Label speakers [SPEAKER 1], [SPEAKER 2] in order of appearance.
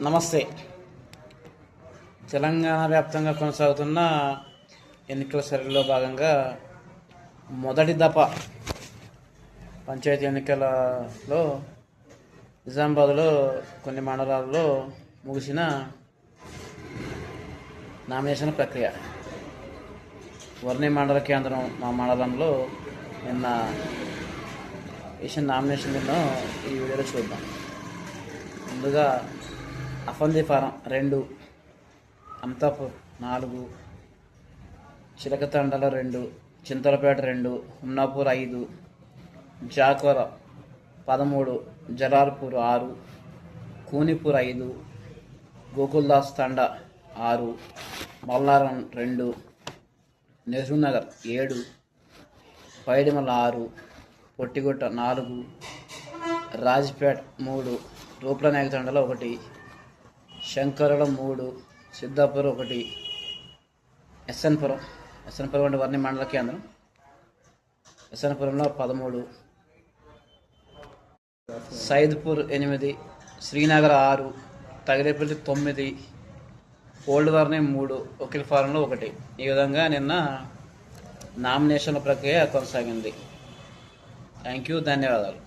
[SPEAKER 1] నమస్తే. తెలంగాణ వ్యాప్తంగా కొనసాగుతున్న ఎన్నికల సర్వేలో భాగంగా మొదటి దఫ పంచాయతీ ఎన్నికలలో నిజామాబాద్లో కొన్ని మండలాల్లో ముగిసిన నామినేషన్ ప్రక్రియ. వర్ణి మండల కేంద్రం మా మండలంలో నిన్న వేసిన నామినేషన్ నిన్న ఈ వీడియోలో చూద్దాం. ముందుగా అఫందిఫారం రెండు అంతాపూర్ నాలుగు చిలకతండల రెండు చింతలపేట రెండు ఉన్నాపూర్ ఐదు జాకోర పదమూడు జలాల్పూర్ ఆరు కూనిపూర్ ఐదు గోకుల్దాస్ తండ ఆరు మల్లారం రెండు నెహ్రూ నగర్ ఏడు పైడిమల ఆరు పొట్టిగుట్ట నాలుగు రాజ్పేట్ మూడు రూప్లనాయక తండలో ఒకటి శంకరుల మూడు సిద్ధాపురం ఒకటి ఎస్ఎన్పురం ఎస్ఎన్పురం అంటే వర్ణి మండల కేంద్రం ఎస్ఎన్పురంలో పదమూడు. సైద్పూర్ ఎనిమిది శ్రీనగర్ ఆరు తగిలేపల్లి తొమ్మిది ఓల్డ్ వర్ణి మూడు ఒకిల్ ఫారంలో ఒకటి. ఈ విధంగా నిన్న నామినేషన్ల ప్రక్రియ కొనసాగింది. థ్యాంక్ యూ ధన్యవాదాలు.